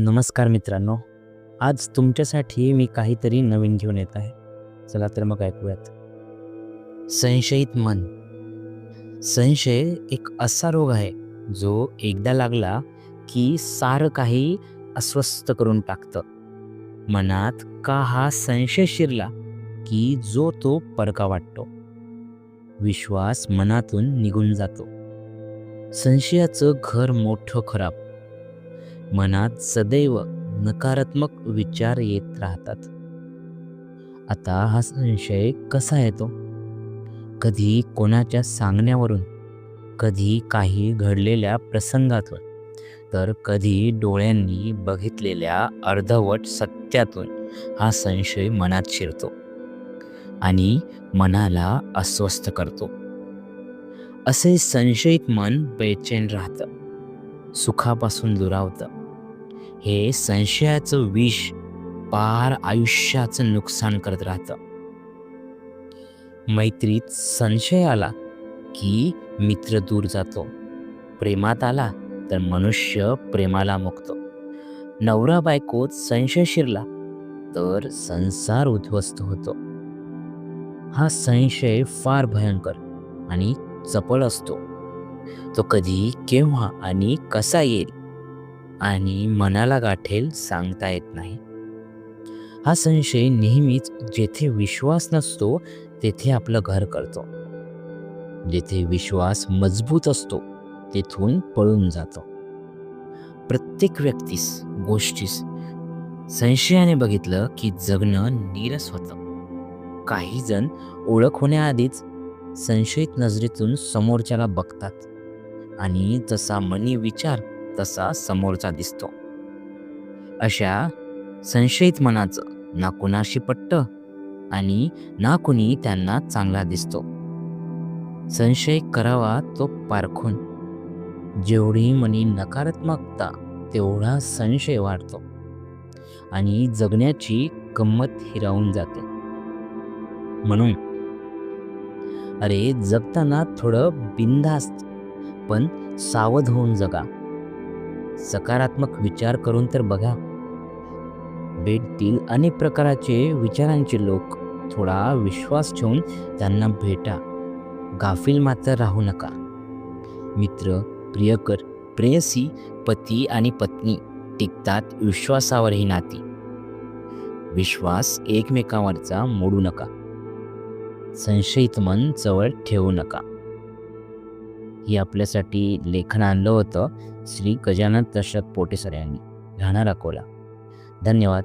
नमस्कार मित्रांनो आज तुमच्यासाठी मी काहीतरी नवीन घेऊन येत आहे. चला तर मग ऐकूयात. संशयित मन. संशय एक असा रोग आहे जो एकदा लागला की सारं काही अस्वस्थ करून टाकतं. मनात का हा संशय शिरला की जो तो परका वाटतो? विश्वास मनातून निघून जातो. संशयाचं घर मोठं खराब. मनात सदैव नकारात्मक विचार येत राहतात. आता हा संशय कसा येतो? कधी कोणाच्या सांगण्यावरून कधी काही घडलेल्या प्रसंगातून तर कधी डोळ्यांनी बघितलेल्या अर्धवट सत्यातून हा संशय मनात शिरतो आणि मनाला अस्वस्थ करतो. असे संशयित मन बेचैन राहतं सुखापासून दुरावतं. हे संशयाचं विष पार आयुष्याचं नुकसान करत राहतं. मैत्रीत संशय आला की मित्र दूर जातो. प्रेमात आला तर मनुष्य प्रेमाला मुकतो. नवरा बायकोत संशय शिरला तर संसार उद्ध्वस्त होतो. हा संशय फार भयंकर आणि चपळ असतो. तो कधी केव्हा आणि कसा येईल? आणि मनाला गाठेल सांगता येत नाही. हा संशय नेहमीच जेथे विश्वास नसतो तेथे आपलं घर करतो. जेथे विश्वास मजबूत असतो तेथून पळून जातो. प्रत्येक व्यक्तीस गोष्टीस संशयाने बघितलं की जगणं नीरस होतं. काही जण ओळख होण्याआधीच संशयित नजरेतून समोरच्याला बघतात. आणि तसा मनी विचार तसा समोरचा दिसतो. अशा संशयित मनाचं ना कुणाशी पट्ट आणि ना कुणी त्यांना चांगला दिसतो. संशय करावा तो पारखून. जेवढी मनी नकारात्मकता तेवढा संशय वाढतो. आणि जगण्याची गंमत हिरावून जाते. म्हणून अरे जगताना थोडं बिनधास्त पण सावध होऊन जगा. सकारात्मक विचार करून तर बघा. भेटतील अनेक प्रकारचे विचारांचे लोक थोडा विश्वास ठेवून त्यांना भेटा. गाफील मात्र राहू नका. मित्र प्रियकर प्रेयसी पती आणि पत्नी टिकतात विश्वासावर ही नाती. विश्वास एकमेकांवरचा मोडू नका. संशयित मन जवळ ठेवू नका. ही आपल्यासाठी लेखन आणलं होतं श्री गजानन दशरथ पोटेसर यांनी. राहणार अकोला धन्यवाद.